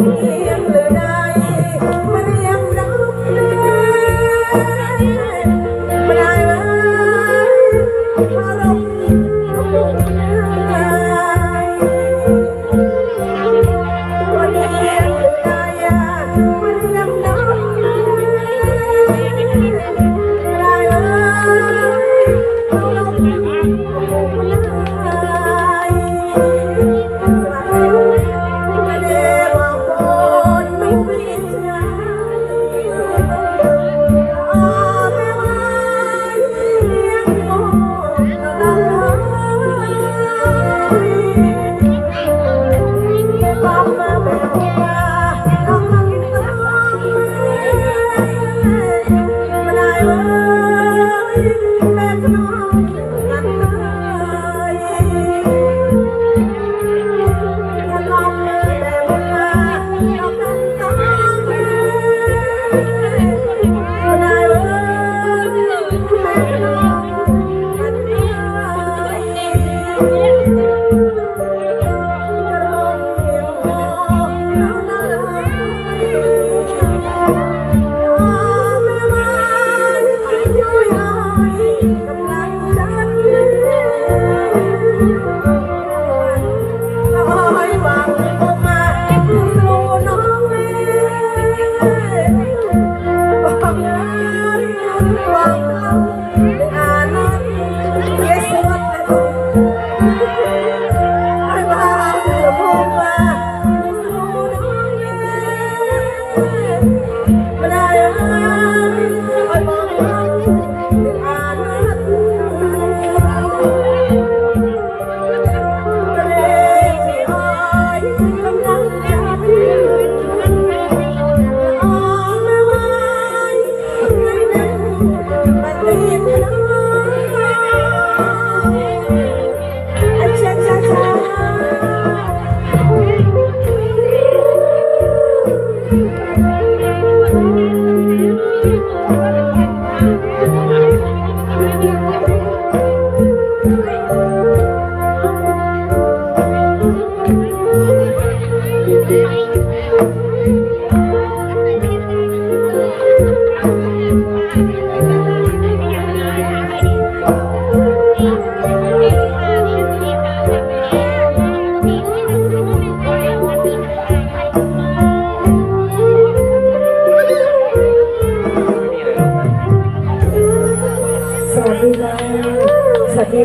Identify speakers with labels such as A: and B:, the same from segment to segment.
A: என்று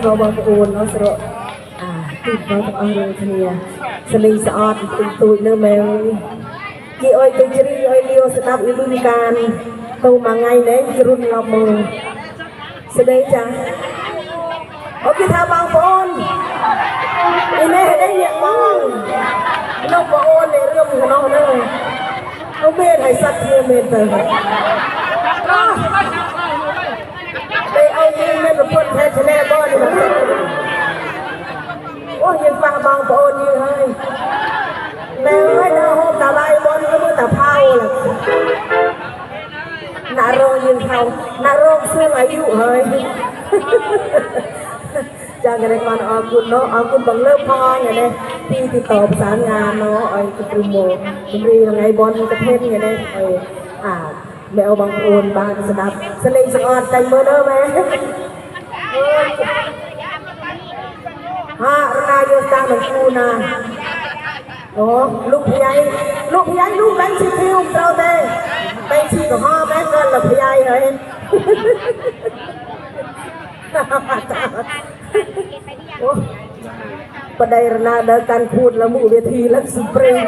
A: បងបងប្អូននោះស្រកអាទីបងប្អូនរួមគ្នាសលីស្អត់ទីទួយនៅមែនគេអុយទៅជ្រីអុយលាវស្ដាប់វិធីការទៅមួយថ្ងៃនេះជ្រុនឡប់មើលស្ដីចាអូគេថាបងប្អូនឯនេះឯនេះអ្នកបងលោកបងអូននៃរឿងក្នុងនោះនោះមានឲ្យសັດគ្នាមែនទៅអោះ กับคนแท้ชแนลบ้านโอ้ยยังฟังบางปอนอยู่เฮ้ยแม่เอ้ยหน้าห้องตาลายบอลก็มือตาเผาล่ะนาโรงยืนเขานาโรงเสื่องอายุเฮ้ยจ้างกันในการอาคุณเนาะอาคุณบังเลิกพอไงเนี่ยที่ติดต่อประสานงานเนาะไอ้กุตรุโมกุมรียังไงบอลกระเทศไงเนี่ยไอ้อ่าแมวบางโอนบางสนับสลิงสะออดใจเมอร์เนอร์แม่ ฮะรนาโยตาเหมือนกูนะโอ้ลูกพยายลูกพยายลูกแบงค์ชีพิวเราเต้แบงค์ชีกับพ่อแบงค์เงินหลับพยายเลยโอ้ประเดี๋ยวนาเดินการพูดล้วมูเวทีแล้วสเปรย์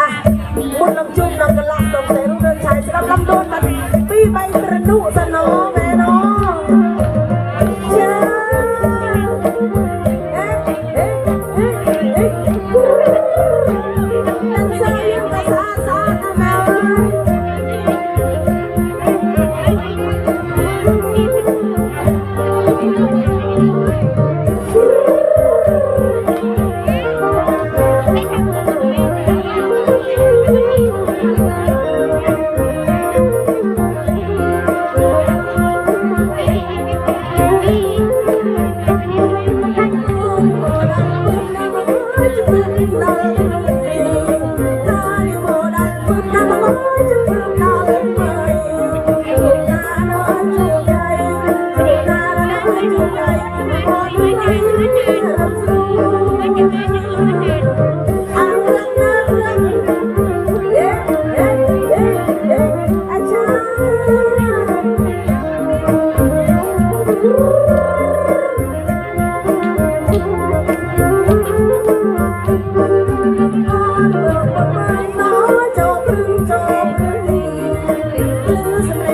A: อะมุนลำจุ่มลำกระลับลำเสรุเรืองชายสลับลำโดนมันปีใบกระนุสนอแม่ Thank you. lose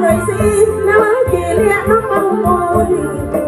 A: หน่อยสิน้ำกิเลียน้ำเมามน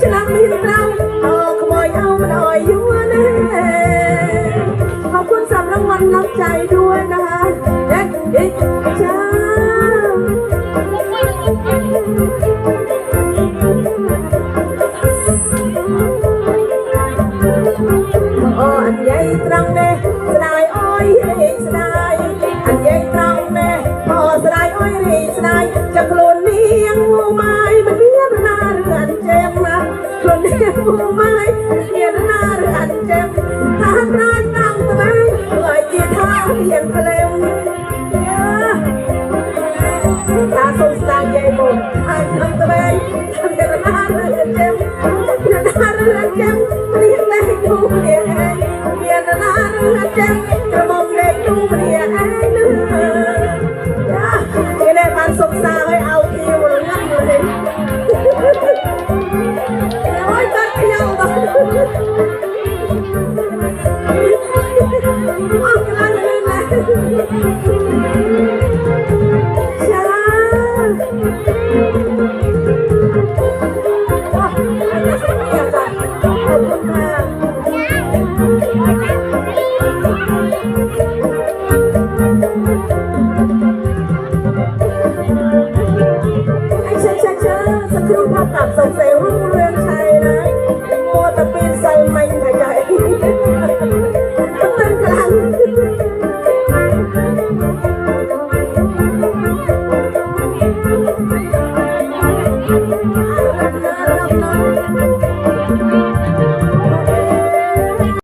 A: ชนะมินะ